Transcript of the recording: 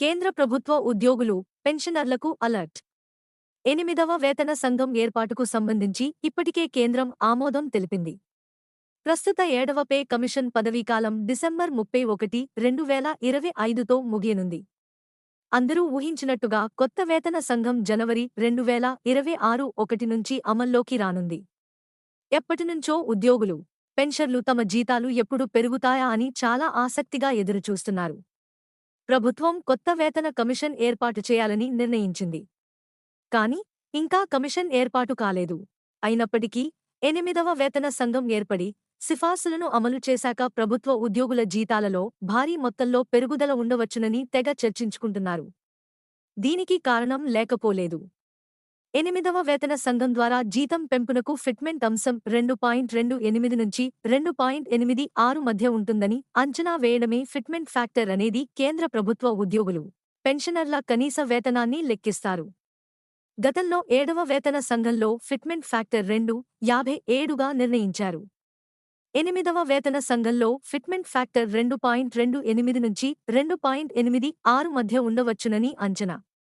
కేంద్ర ప్రభుత్వ ఉద్యోగులు పెన్షనర్లకు అలర్ట్. ఎనిమిదవ వేతన సంఘం ఏర్పాటుకు సంబంధించి ఇప్పటికే కేంద్రం ఆమోదం తెలిపింది. ప్రస్తుత ఏడవ పే కమిషన్ పదవీకాలం డిసెంబర్ ముప్పై ఒకటి రెండు వేల ఇరవై ఐదుతో ముగియనుంది. అందరూ ఊహించినట్టుగా కొత్త వేతన సంఘం జనవరి రెండు వేల ఇరవై ఆరు ఒకటి నుంచి అమల్లోకి రానుంది. ఎప్పటినుంచో ఉద్యోగులు పెన్షన్లు తమ జీతాలు ఎప్పుడు పెరుగుతాయా అని చాలా ఆసక్తిగా ఎదురుచూస్తున్నారు. ప్రభుత్వం కొత్త వేతన కమిషన్ ఏర్పాటు చేయాలని నిర్ణయించింది. కాని ఇంకా కమిషన్ ఏర్పాటు కాలేదు. అయినప్పటికీ ఎనిమిదవ వేతన సంఘం ఏర్పడి సిఫార్సులను అమలు చేశాక ప్రభుత్వ ఉద్యోగుల జీతాలలో భారీ మొత్తంలో పెరుగుదల ఉండవచ్చునని తెగ చర్చించుకుంటున్నారు. దీనికి కారణం లేకపోలేదు. ఎనిమిదవ వేతన సంఘం ద్వారా జీతం పెంపునకు ఫిట్మెంట్ అంశం రెండు పాయింట్ రెండు ఎనిమిది నుంచి రెండు పాయింట్ ఎనిమిది ఆరు మధ్య ఉంటుందని అంచనా వేయడమే ఫిట్మెంట్ ఫ్యాక్టర్ అనేది కేంద్ర ప్రభుత్వ ఉద్యోగులు పెన్షనర్ల కనీస వేతనాన్ని లెక్కిస్తారు. గతంలో ఏడవ వేతన సంఘంలో ఫిట్మెంట్ ఫ్యాక్టర్ రెండు యాభై ఏడుగా నిర్ణయించారు. ఎనిమిదవ వేతన సంఘంలో ఫిట్మెంట్ ఫ్యాక్టర్ రెండు పాయింట్ రెండు ఎనిమిది నుంచి రెండు పాయింట్ ఎనిమిది ఆరు మధ్య ఉండవచ్చునని అంచనా.